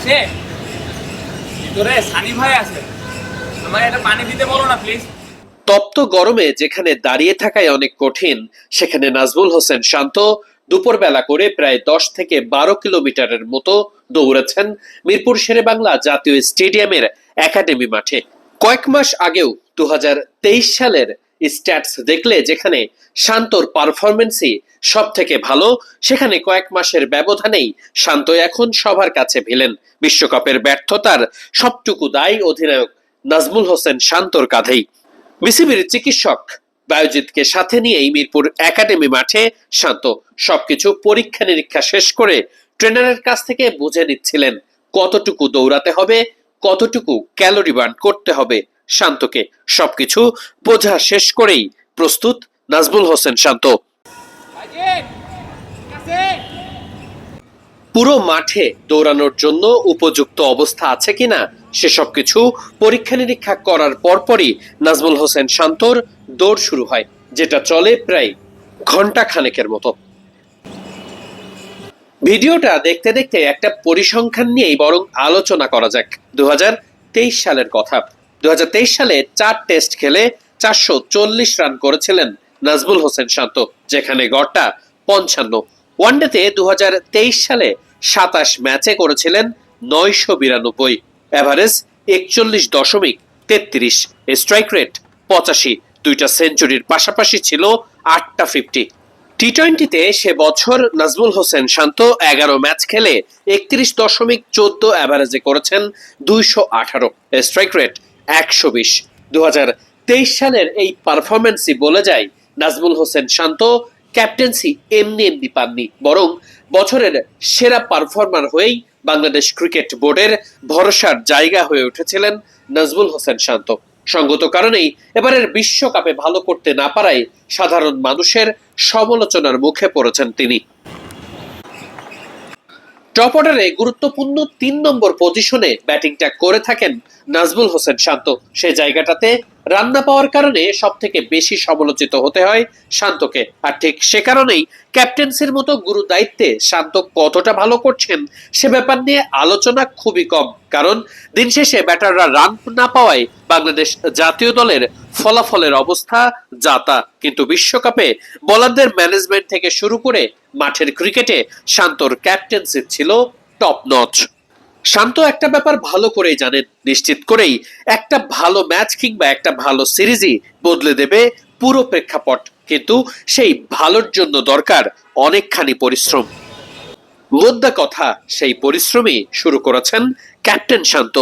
আসে ভিতরে সানি ভাই আছে। আমাকে একটা পানি দিতে বলো না প্লিজ তপ্ত গরমে যেখানে দাঁড়িয়ে থাকাই অনেক কঠিন, সেখানে নাজমুল হোসেন শান্ত। দুপুরবেলা করে প্রায় দশ থেকে বারো কিলোমিটারের মতো দৌড়েছেন মিরপুর শেরেবাংলা জাতীয় স্টেডিয়ামের একাডেমি মাঠে। কয়েক মাস আগেও দু হাজার তেইশ সালের স্ট্যাটস দেখলে যেখানে শান্তর পারফরমেন্সই সব থেকে ভালো, সেখানে কয়েক মাসের ব্যবধানেই শান্ত এখন সবার কাছে ভিলেন। বিশ্বকাপের ব্যর্থতার সবটুকু দায়ী অধিনায়ক নাজমুল হোসেন শান্তর কাঁধেই। বিসিবির চিকিৎসক বায়োজিৎকে সাথে নিয়েই মিরপুর একাডেমি মাঠে শান্ত সবকিছু পরীক্ষা নিরীক্ষা শেষ করে ট্রেনারের কাছ থেকে বুঝে নিচ্ছিলেন কতটুকু দৌড়াতে হবে, কতটুকু ক্যালোরি বার্ন করতে হবে শান্তকে। সবকিছু বোঝা শেষ করেই প্রস্তুত নাজমুল হোসেন শান্ত। পুরো মাঠে দৌড়ানোর জন্য উপযুক্ত অবস্থা আছে কিনা, সেসব কিছু পরীক্ষা নিরীক্ষা করার পরপরই নাজমুল হোসেন শান্তর দৌড় শুরু হয়, যেটা চলে প্রায় ঘণ্টা খানেকের মতো। ভিডিওটা দেখতে দেখতে একটা পরিসংখ্যান নিয়েই বরং আলোচনা করা যাক দু হাজার তেইশ সালের কথা। দুই হাজার তেইশ সালে চার টেস্ট খেলে চারশো চল্লিশ রান করেছিলেন নাজমুল হোসেন শান্ত, যেখানে গড়টা পঞ্চান্ন। ওয়ানডেতে দুই হাজার তেইশ সালে সাতাশ ম্যাচে করেছিলেন নয়শো বিরানব্বই। অ্যাভারেজ একচল্লিশ দশমিক তেত্রিশ। স্ট্রাইক রেট পঁচাশি। দুইটা সেঞ্চুরির পাশাপাশি ছিল আটটা ফিফটি। টি টোয়েন্টিতে সে বছর নাজমুল হোসেন শান্ত এগারো ম্যাচ খেলে একত্রিশ দশমিক চোদ্দ অ্যাভারেজে করেছেন দুইশো আঠারো। স্ট্রাইক রেট একশো বিশ। দু সালের এই পারফরমেন্সই বলে যায় নাজমুল হোসেন শান্ত, ক্যাপ্টেন্সি এমনি এমনি পাননি, বরং বছরের সেরা পারফর্মার হয়েই বাংলাদেশ ক্রিকেট বোর্ডের ভরসার জায়গা হয়ে উঠেছিলেন নাজমুল হোসেন শান্ত। সঙ্গত কারণেই এবারের বিশ্বকাপে ভালো করতে না পারায় সাধারণ মানুষের সমালোচনার মুখে পড়েছেন তিনি। টপ অর্ডারে গুরুত্বপূর্ণ তিন নম্বর পজিশনে ব্যাটিংটা করে থাকেন নাজমুল হোসেন শান্ত। সে জায়গাটাতে রান্না পাওয়ার কারণে সব থেকে বেশি সমালোচিত হতে হয় শান্তকে। আর ঠিক সে কারণেই ক্যাপ্টেন্সির মতো গুরু দায়িত্বে শান্ত কতটা ভালো করছেন সে ব্যাপার নিয়ে আলোচনা খুবই কম। কারণ দিন শেষে ব্যাটাররা রান না পাওয়ায় বাংলাদেশ জাতীয় দলের ফলাফলের অবস্থা যাতা কিন্তু বিশ্বকাপে বোলারদের ম্যানেজমেন্ট থেকে শুরু করে মাঠের ক্রিকেটে শান্তর ক্যাপ্টেন্সি ছিল টপ নচ শান্ত একটা ব্যাপার ভালো করেই জানেন, নিশ্চিত করেই একটা ভালো ম্যাচ কিংবা একটা ভালো সিরিজই বদলে দেবে পুরো প্রেক্ষাপট, কিন্তু সেই ভালোর জন্য দরকার অনেকখানি পরিশ্রম। মোদ্দা কথা, সেই পরিশ্রমই শুরু করেছেন ক্যাপ্টেন শান্ত।